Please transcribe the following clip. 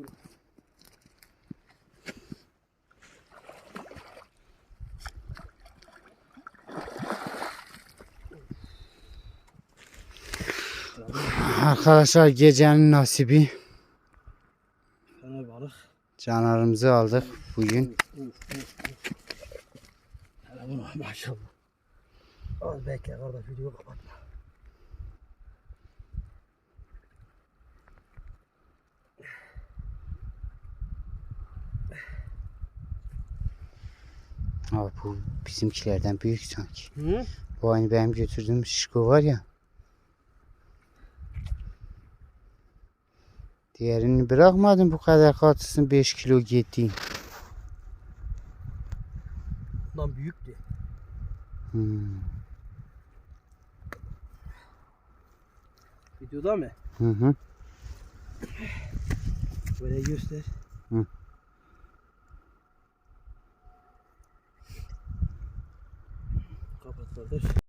Yürü. Arkadaşlar gecenin nasibi. Fena balık. Canlarımızı aldık bugün. Maşallah. Az bekle kardeş videoyu kapatma. Abi bu bizimkilerden büyük sanki. Hı? Bu aynı benim götürdüğüm şişko var ya. Diğerini bırakmadım bu kadar katısın 5 kilo gitti. Bundan büyüktü. Hmm. Videoda mı? Hı hı. Böyle göster. Hı. Kapat kardeş.